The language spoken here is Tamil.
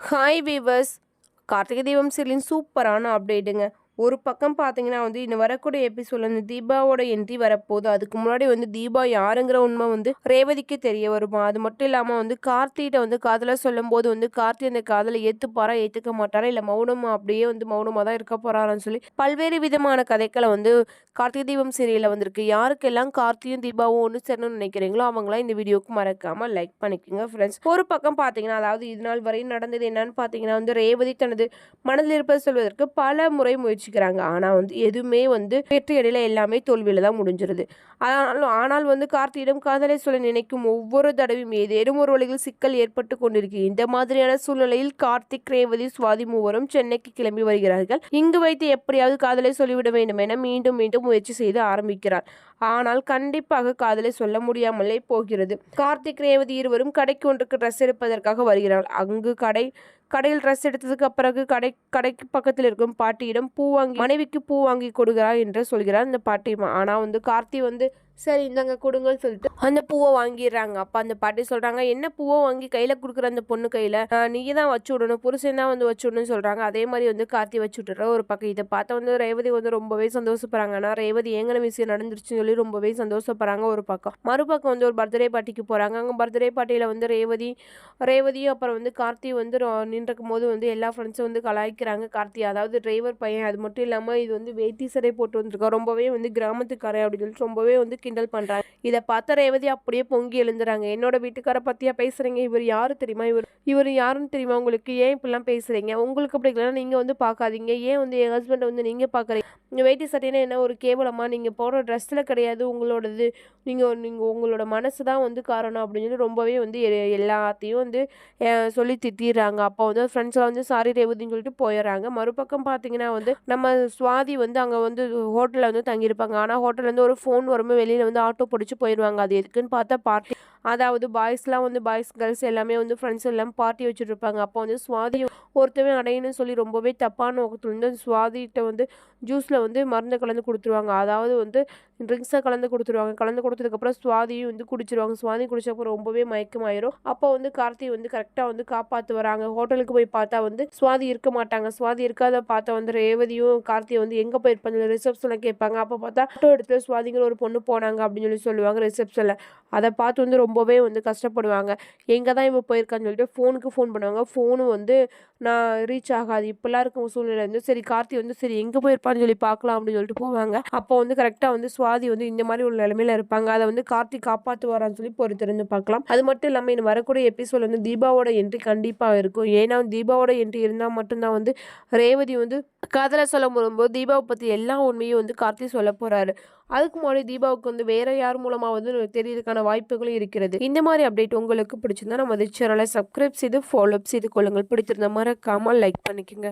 ஹாய் வீவர்ஸ் கார்த்திகை தீபம் சீரியலின் சூப்பரான அப்டேட்டுங்க ஒரு பக்கம் பார்த்தீங்கன்னா வந்து இன்னும் வரக்கூடிய எபிசோட்ல வந்து தீபாவோட என்ட்ரி வரப்போகுது. அதுக்கு முன்னாடி வந்து தீபா யாருங்கிற உண்மை வந்து ரேவதிக்கு தெரிய வருமா? அது மட்டும் இல்லாமல் வந்து கார்த்திகிட்ட வந்து காதலை சொல்லும் போது வந்து கார்த்தி அந்த காதலை ஏற்றுப்பாரா ஏற்றுக்க மாட்டாரா? இல்லை மௌனம் அப்படியே வந்து மௌனமாக தான் இருக்க போறாரான்னு சொல்லி பல்வேறு விதமான கதைகளை வந்து கார்த்திகை தீபம் சீரியலில் வந்திருக்கு. யாருக்கெல்லாம் கார்த்தியும் தீபாவும் ஒன்று சேரணும்னு நினைக்கிறீங்களோ அவங்களாம் இந்த வீடியோக்கு மறக்காமல் லைக் பண்ணிக்கோங்க ஃப்ரெண்ட்ஸ் ஒரு பக்கம் பார்த்தீங்கன்னா அதாவது இது நாள் வரையும் நடந்தது என்னன்னு பார்த்தீங்கன்னா வந்து ரேவதி தனது மனதில் இருப்பது சொல்வதற்கு பல முறை முயற்சி முயற்சிக்கிறாங்க ஆனால் வந்து எதுவுமே வந்து வெற்றி இடையில எல்லாமே தோல்வியில் தான் முடிஞ்சிருது. ஆனாலும் ஆனால் வந்து கார்த்தியிடம் காதலை சொல்ல நினைக்கும் ஒவ்வொரு தடவையும் ஏதேனும் ஒரு வழியில் சிக்கல் ஏற்பட்டு கொண்டிருக்கு. இந்த மாதிரியான சூழ்நிலையில் கார்த்திக் ரேவதி சுவாதி மூவரும் சென்னைக்கு கிளம்பி வருகிறார்கள். இங்கு வைத்து எப்படியாவது காதலை சொல்லிவிட வேண்டும் என மீண்டும் மீண்டும் முயற்சி செய்து ஆரம்பிக்கிறார். ஆனால் கண்டிப்பாக காதலை சொல்ல முடியாமலே போகிறது. கார்த்திக் ரேவதி இருவரும் கடைக்கு ஒன்றுக்கு ட்ரெஸ் எடுப்பதற்காக வருகிறார்கள் அங்கு கடை கடையில் ட்ரெஸ் எடுத்ததுக்கு பிறகு கடை கடைக்கு பக்கத்தில் இருக்கும் பாட்டியிடம் பூ வாங்கி மனைவிக்கு பூ வாங்கி கொடுக்கிறார் என்று சொல்கிறார் இந்த பாட்டி. ஆனால் வந்து கார்த்தி வந்து சரி இந்தாங்க கொடுங்கன்னு சொல்லிட்டு அந்த பூவை வாங்கிடுறாங்க. அப்போ அந்த பாட்டி சொல்கிறாங்க என்ன பூவை வாங்கி கையில் கொடுக்குற அந்த பொண்ணு கையில்? நீயே தான் வச்சு விடணும். புருஷன் தான் வந்து வச்சு விடணும்னு சொல்கிறாங்க அதே மாதிரி வந்து கார்த்தி வச்சு விட்டுற ஒரு பக்கம். இதை பார்த்தா வந்து ரேவதி வந்து ரொம்பவே சந்தோஷப்படுறாங்க. ஆனால் ரேவதி ஏங்கன விஷயம் நடந்துருச்சுன்னு சொல்லி ரொம்பவே சந்தோஷப்படுறாங்க ஒரு பக்கம். மறுபக்கம் வந்து ஒரு பர்த்டே பார்ட்டிக்கு போகிறாங்க அங்கே பர்த்டே பார்ட்டியில் வந்து ரேவதி ரேவதியும் அப்புறம் வந்து கார்த்தி வந்து நின்றுக்கும் போது வந்து எல்லா ஃப்ரெண்ட்ஸும் வந்து கலாய்க்கிறாங்க. கார்த்தி அதாவது டிரைவர் பையன் அது மட்டும் இல்லாமல் இது வந்து வேட்டி சடை போட்டு வந்திருக்கோம் ரொம்பவே வந்து கிராமத்துக்காரன் அப்படின்னு சொல்லிட்டு ரொம்பவே வந்து கிண்டல் பண்ணுறாங்க இதை பார்த்த ரேவதி அப்படியே பொங்கி எழுந்துறாங்க. என்னோட வீட்டுக்கார பற்றியா பேசுகிறீங்க இவர் யாரு தெரியுமா? இவர் இவர் யாருன்னு தெரியுமா உங்களுக்கு? ஏன் இப்படிலாம் பேசுகிறீங்க உங்களுக்கு அப்படி இல்லைன்னா நீங்கள் வந்து பார்க்காதீங்க. ஏன் வந்து என் ஹஸ்பண்டை வந்து நீங்கள் பார்க்குறீங்க? நீங்கள் வேட்டி சட்டைனா என்ன? ஒரு கேவலமாக நீங்கள் போடுற ட்ரெஸ்ஸில் கிடையாது உங்களோடது. நீங்கள் நீங்கள் உங்களோட மனசு தான் வந்து காரணம் அப்படின்னு சொல்லி ரொம்பவே வந்து எல்லாத்தையும் வந்து சொல்லி திட்டிடுறாங்க. அப்போ வந்து ஃப்ரெண்ட்ஸ்லாம் வந்து சாரி ரேவதின்னு சொல்லிட்டு போயிடுறாங்க. மறுபக்கம் பார்த்தீங்கன்னா வந்து நம்ம சுவாதி வந்து அங்கே வந்து ஹோட்டலில் வந்து தங்கியிருப்பாங்க. ஆனால் ஹோட்டலில் வந்து ஒரு ஃபோன் வரும்போது வெளியில் வந்து ஆட்டோ பிடிச்சி போயிடுவாங்க. அது எதுக்குன்னு பார்த்தா பார்ட்டி அதாவது பாய்ஸ்லாம் வந்து பாய்ஸ் கேர்ள்ஸ் எல்லாமே வந்து ஃப்ரெண்ட்ஸ் எல்லாம் பார்ட்டி வச்சுட்ருப்பாங்க அப்போ வந்து சுவாதி ஒருத்தவன் அடையணும்னு சொல்லி ரொம்பவே தப்பான நோக்கத்துலேருந்து வந்து சுவாதிகிட்ட வந்து ஜூஸில் வந்து மருந்து கலந்து கொடுத்துருவாங்க. அதாவது வந்து ட்ரிங்க்ஸை கலந்து கொடுத்துருவாங்க. கலந்து கொடுத்ததுக்கப்புறம் சுவாதியும் வந்து குடிச்சிருவாங்க. சுவாதி குடிச்சப்போ ரொம்பவே மயக்கமாயிரும். அப்போ வந்து கார்த்தி வந்து கரெக்டாக வந்து காப்பாற்று வராங்க. ஹோட்டலுக்கு போய் பார்த்தா வந்து சுவாதி இருக்க மாட்டாங்க. சுவாதி இருக்காத பார்த்தா வந்து ரேவதியும் கார்த்தியை வந்து எங்கே போயிருப்பாங்க ரிசப்ஷனில் கேட்பாங்க. அப்போ பார்த்தா ஃபோட்டோ எடுத்து சுவாதிங்கிற ஒரு பொண்ணு போனாங்க அப்படின்னு சொல்லி சொல்லுவாங்க ரிசப்ஷனில் அதை பார்த்து வந்து ரொம்ப ரொம்பவே வந்து கஷ்டப்படுவாங்க. எங்கே தான் இவன் போயிருக்கான்னு சொல்லிட்டு ஃபோனுக்கு ஃபோன் பண்ணுவாங்க. ஃபோனும் வந்து நான் ரீச் ஆகாது. இப்போல்லாம் இருக்கும் சூழ்நிலை வந்து சரி கார்த்தி வந்து சரி எங்கே போயிருப்பான்னு சொல்லி பார்க்கலாம் அப்படின்னு சொல்லிட்டு போவாங்க. அப்போ வந்து கரெக்டாக வந்து சுவாதி வந்து இந்த மாதிரி ஒரு நிலைமையில இருப்பாங்க. அதை வந்து கார்த்தி காப்பாற்றுவாரான்னு சொல்லி பொறுத்திருந்து பார்க்கலாம். அது மட்டும் இல்லாமல் இன்னும் வரக்கூடிய எபிசோட் வந்து தீபாவோட என்ட்ரி கண்டிப்பாக இருக்கும். ஏன்னா தீபாவோட என்ட்ரி இருந்தால் மட்டும்தான் வந்து ரேவதி வந்து காதலை சொல்ல போகும்போது தீபாவை பற்றி எல்லா உண்மையும் வந்து கார்த்தி சொல்ல போகிறாரு அதுக்கு முன்னாடி தீபாவுக்கு வந்து வேற யார் மூலமாக வந்து தெரியறதுக்கான வாய்ப்புகளும் இருக்கிறது. இந்த மாதிரி அப்டேட் உங்களுக்கு பிடிச்சிருந்தா நம்ம சேனலை சப்ஸ்கிரைப் செய்து ஃபாலோ செய்து கொள்ளுங்கள். பிடித்திருந்த மறக்காமல் லைக் பண்ணிக்கோங்க.